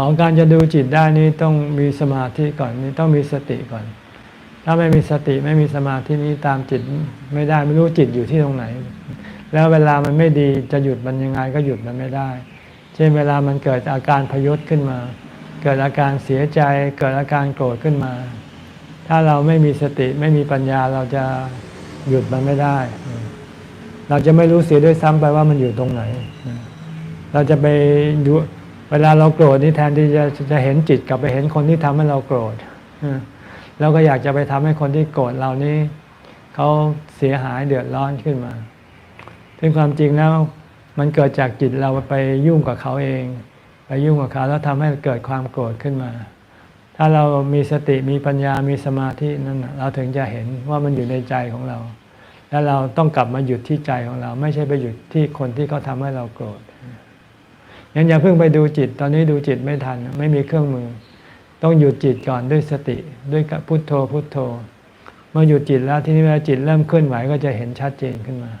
ของการจะดูจิตได้นี่ต้องมีสมาธิก่อนนี่ต้องมีสติก่อน ถ้าไม่มีสติไม่มีสมาธินี้ตามจิตไม่ได้ไม่รู้จิตอยู่ที่ตรงไหน แล้วเวลามันไม่ดีจะหยุดมันยังไงก็หยุดมันไม่ได้ เช่นเวลามันเกิดอาการพยศขึ้นมา เกิดอาการเสียใจ เกิดอาการโกรธขึ้นมา ถ้าเราไม่มีสติไม่มีปัญญาเราจะหยุดมันไม่ได้ เราจะไม่รู้เสียด้วยซ้ำไปว่ามันอยู่ตรงไหน เราจะไปดู เวลาเราโกรธนี่แทนที่จะจะเห็นจิตกลับไปเห็นคนที่ทำให้เราโกรธเราก็อยากจะไปทำให้คนที่โกรธเรานี้เขาเสียหายเดือดร้อนขึ้นมาซึ่งความจริงแล้วมันเกิดจากจิตเราไปยุ่งกับเขาเอง ไปยุ่งกับเขาแล้วทำให้เกิดความโกรธขึ้นมา ถ้าเรามีสติมีปัญญามีสมาธินั่นเราถึงจะเห็นว่ามันอยู่ในใจของเรา แล้วเราต้องกลับมาหยุดที่ใจของเรา ไม่ใช่ไปหยุดที่คนที่เขาทำให้เราโกรธ งั้นอย่าเพิ่งไปดูจิต ตอนนี้ดูจิตไม่ทัน ไม่มีเครื่องมือ ต้องหยุดจิตก่อนด้วยสติ ด้วยพุทโธพุทโธ เมื่อหยุดจิตแล้วทีนี้เวลาจิตเริ่มเคลื่อนไหวก็จะเห็นชัดเจนขึ้นมา